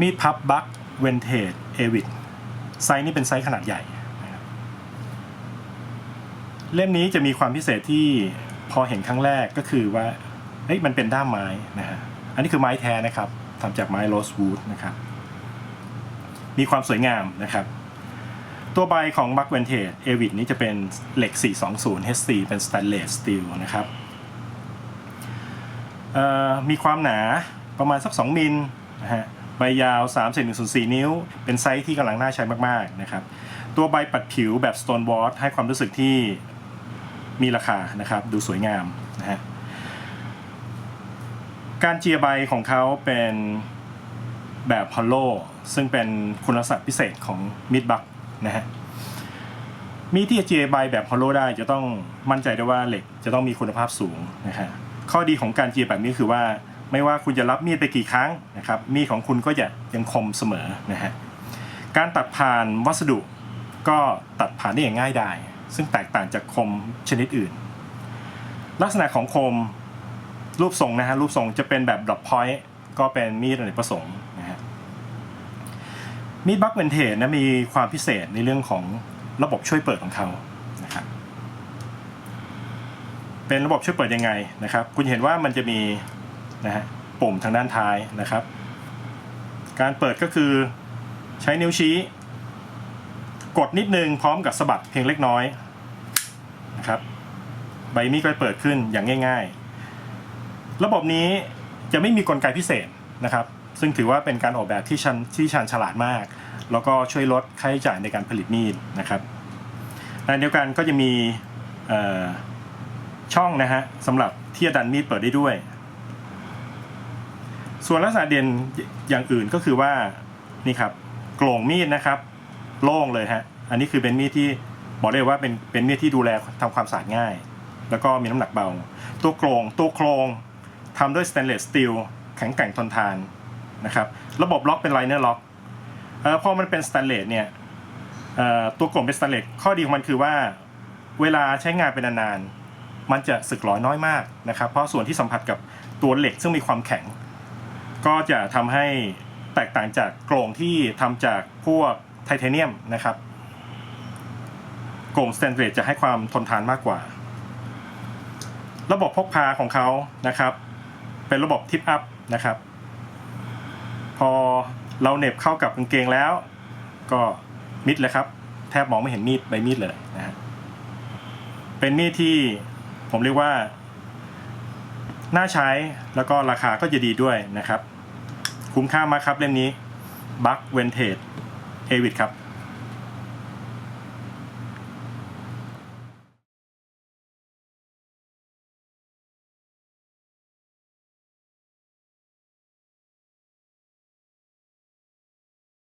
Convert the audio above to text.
มีดพับบัคเวนเทจเอวิดไซส์นี่เป็นไซส์ขนาดใหญ่ เล่มนี้จะมีความพิเศษที่พอเห็นครั้งแรกก็คือว่าเฮ้ยมันเป็นด้ามไม้นะฮะอันนี้คือไม้แท้นะครับทำจากไม้โรสวูดนะครับ มีความสวยงามนะครับ ตัวใบของบัคเวนเทจเอวิดนี้จะเป็นเหล็ก 420 HC เป็นสแตนเลสสตีลนะครับมีความหนาประมาณสัก 2 มิลนะฮะ ใบยาว3เซน1.4นิ้ว เป็นไซส์ที่กำลังน่าใช้มากๆนะครับ ตัวใบปัดผิวแบบ Stone w a t ให้ความรู้สึกที่มีราคานะครับ ดูสวยงามนะฮะ การเจียใบของเขาเป็นแบบฮอลโลซึ่งเป็นคุณลักษณะพิเศษของมิดบักนะฮะ มีที่จะเจียใบแบบฮอลโลได้จะต้องมั่นใจได้ว่าเหล็กจะต้องมีคุณภาพสูงนะฮะ ข้อดีของการเจียแบบนี้คือว่า ไม่ว่าคุณจะรับมีดไปกี่ครั้งนะครับมีดของคุณก็จะยังคมเสมอนะฮะการตัดผ่านวัสดุก็ตัดผ่านได้อย่างง่ายดายซึ่งแตกต่างจากคมชนิดอื่น ลักษณะของคมรูปทรงนะฮะรูปทรงจะเป็นแบบดรอปพอยต์ก็เป็นมีดอเนกประสงค์นะฮะมีดบัคเวนเทจนะมีความพิเศษในเรื่องของระบบช่วยเปิดของเขานะครับเป็นระบบช่วยเปิดยังไงนะครับ คุณเห็นว่ามันจะมี นะฮะปุ่มทางด้านท้ายนะครับ การเปิดก็คือใช้นิ้วชี้ กดนิดนึงพร้อมกับสะบัดเพียงเล็กน้อยนะครับใบมีดก็จะเปิดขึ้นอย่างง่าย ๆ ระบบนี้จะไม่มีกลไกพิเศษนะครับ ซึ่งถือว่าเป็นการออกแบบที่ชันที่ชันฉลาดมาก แล้วก็ช่วยลดค่าใช้จ่ายในการผลิตมีดนะครับในเดียวกันก็จะมีช่องนะฮะสำหรับที่จะดันมีดเปิดได้ด้วย ส่วนลักษณะเด่นอย่างอื่นก็คือว่านี่ครับกลงมีดนะครับ โล่งเลยฮะอันนี้คือเป็นมีดที่บอกได้เลยว่าเป็นเป็นมีดที่ดูแลทำความสะอาดง่าย แล้วก็มีน้ำหนักเบา ตัวโครงตัวโครงทำด้วยสแตนเลสสตีลแข็งแกร่งทนทานนะครับระบบล็อกเป็นไลเนอร์ล็อกเอ่อพอมันเป็นสแตนเลสเนี่ยตัวกลมเป็นสแตนเลสข้อดีของมันคือว่าเวลาใช้งานเป็นนานๆมันจะสึกหรอน้อยมากนะครับ เพราะส่วนที่สัมผัสกับตัวเหล็กซึ่งมีความแข็ง ก็จะทำให้แตกต่างจากโกรงที่ทำจากพวกไทเทเนียมนะครับโกรงสแตนเลสจะให้ความทนทานมากกว่า ระบบพกพาของเขานะครับ เป็นระบบทิปอัพนะครับ พอเราเน็บเข้ากับกางเกงแล้ว ก็มิดเลยครับ แทบมองไม่เห็นมีดใบมีดเลยนะฮะเป็นมีดที่ผมเรียกว่า น่าใช้แล้วก็ราคาก็จะดีด้วยนะครับ คุ้มค่ามากครับเล่มนี้บัคเวนเทจเอวิดครับ